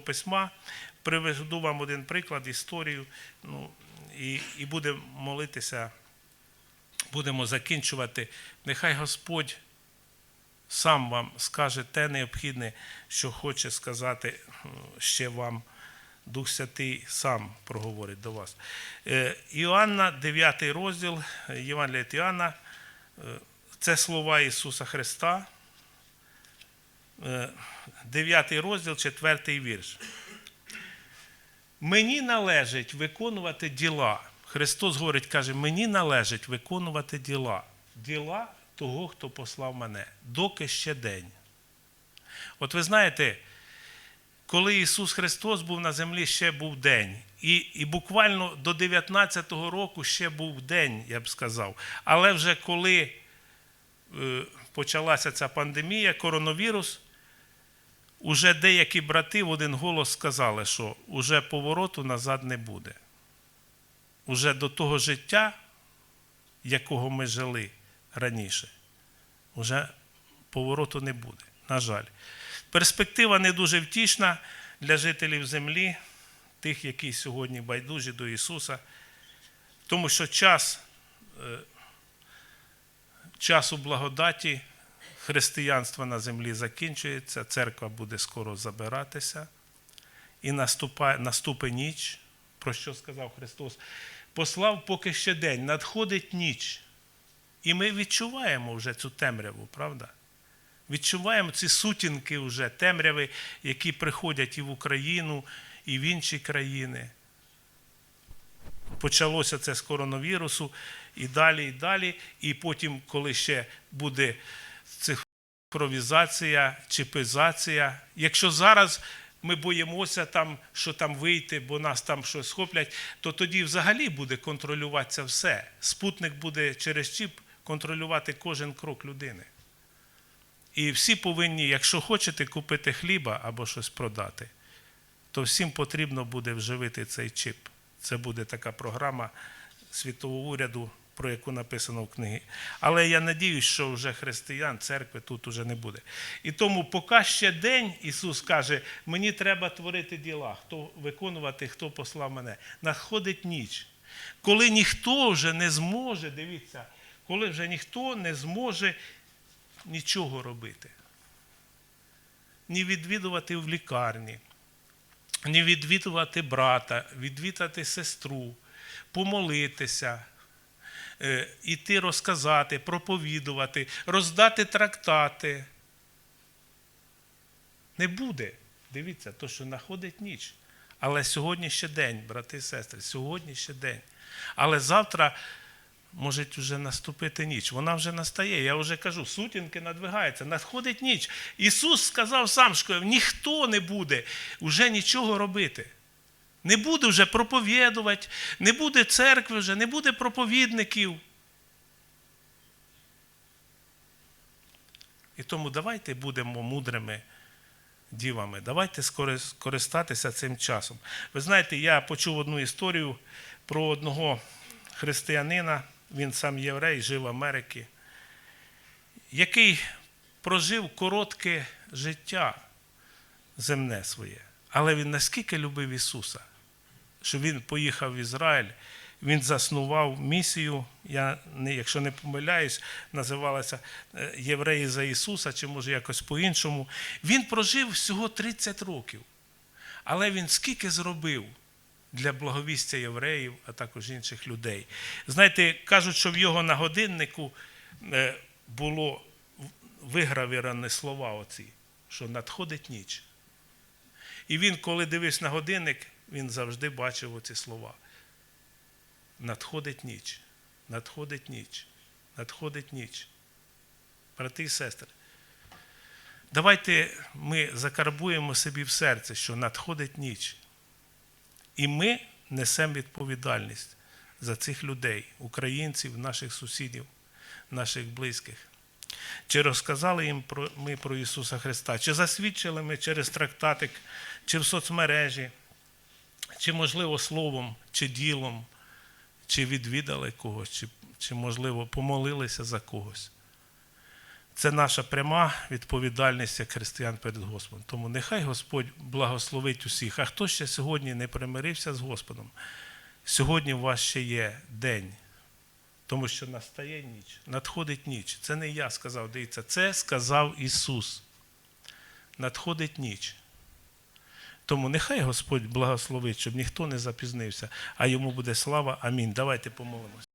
письма. Приведу вам один приклад, історію, ну, і, і будемо молитися, будемо закінчувати. Нехай Господь сам вам скаже те необхідне, що хоче сказати е, ще вам. Дух Святий сам проговорить до вас. Е, Іоанна, 9 розділ, Євангелія Іоанна, е, це слова Ісуса Христа, 9 розділ, 4 вірш. Мені належить виконувати діла. Христос говорить, каже, мені належить виконувати діла. Діла того, хто послав мене, доки ще день. От ви знаєте, коли Ісус Христос був на землі, ще був день. І, і буквально до 19-го року ще був день, я б сказав. Але вже коли е, почалася ця пандемія, коронавірус, уже деякі брати в один голос сказали, що уже повороту назад не буде. Уже до того життя, якого ми жили раніше, уже повороту не буде. На жаль. Перспектива не дуже втішна для жителів землі, тих, які сьогодні байдужі до Ісуса, тому що час, е, часу благодаті християнства на землі закінчується, церква буде скоро забиратися, і наступає, наступить ніч, про що сказав Христос. Послав поки ще день, надходить ніч. І ми відчуваємо вже цю темряву, правда? Відчуваємо ці сутінки вже, темряви, які приходять і в Україну, і в інші країни. Почалося це з коронавірусу, і далі, і далі. І потім, коли ще буде цифровізація, чипизація. Якщо зараз ми боїмося, там, що там вийти, бо нас там щось схоплять, то тоді взагалі буде контролюватися все. Спутник буде через чіп контролювати кожен крок людини. І всі повинні, якщо хочете купити хліба або щось продати, то всім потрібно буде вживити цей чип. Це буде така програма світового уряду, про яку написано в книгі. Але я надіюсь, що вже християн, церкви тут уже не буде. І тому, поки ще день, Ісус каже, мені треба творити діла, хто виконувати, хто послав мене. Надходить ніч. Коли ніхто вже не зможе, дивіться, коли вже ніхто не зможе нічого робити. Ні відвідувати в лікарні, ні відвідувати брата, відвідати сестру, помолитися, іти розказати, проповідувати, роздати трактати. Не буде. Дивіться, то, що находить ніч. Але сьогодні ще день, брати і сестри, сьогодні ще день. Але завтра може вже наступити ніч. Вона вже настає. Я вже кажу, сутінки надвигаються, надходить ніч. Ісус сказав сам, що ніхто не буде вже нічого робити. Не буде вже проповідувати, не буде церкви вже, не буде проповідників. І тому давайте будемо мудрими дівами, давайте скористатися цим часом. Ви знаєте, я почув одну історію про одного християнина, він сам єврей, жив в Америці, який прожив коротке життя земне своє. Але він наскільки любив Ісуса, що він поїхав в Ізраїль, він заснував місію, я, якщо не помиляюсь, називалася е, Євреї за Ісуса, чи може якось по-іншому. Він прожив всього 30 років. Але він скільки зробив для благовістя євреїв, а також інших людей. Знаєте, кажуть, що в його на годиннику е, було вигравірані слова оці, що надходить ніч. І він, коли дивився на годинник, він завжди бачив оці слова. Надходить ніч, надходить ніч, надходить ніч. Брати і сестри, давайте ми закарбуємо собі в серце, що надходить ніч. І ми несемо відповідальність за цих людей, українців, наших сусідів, наших близьких. Чи розказали їм про, ми про Ісуса Христа, чи засвідчили ми через трактатик, чи в соцмережі, чи, можливо, словом, чи ділом, чи відвідали когось, чи, чи можливо, помолилися за когось. Це наша пряма відповідальність як християн перед Господом. Тому нехай Господь благословить усіх. А хто ще сьогодні не примирився з Господом? Сьогодні у вас ще є день, тому що настає ніч, надходить ніч. Це не я сказав, дивіться, це сказав Ісус. Надходить ніч. Тому нехай Господь благословить, щоб ніхто не запізнився, а йому буде слава. Амінь. Давайте помолимось.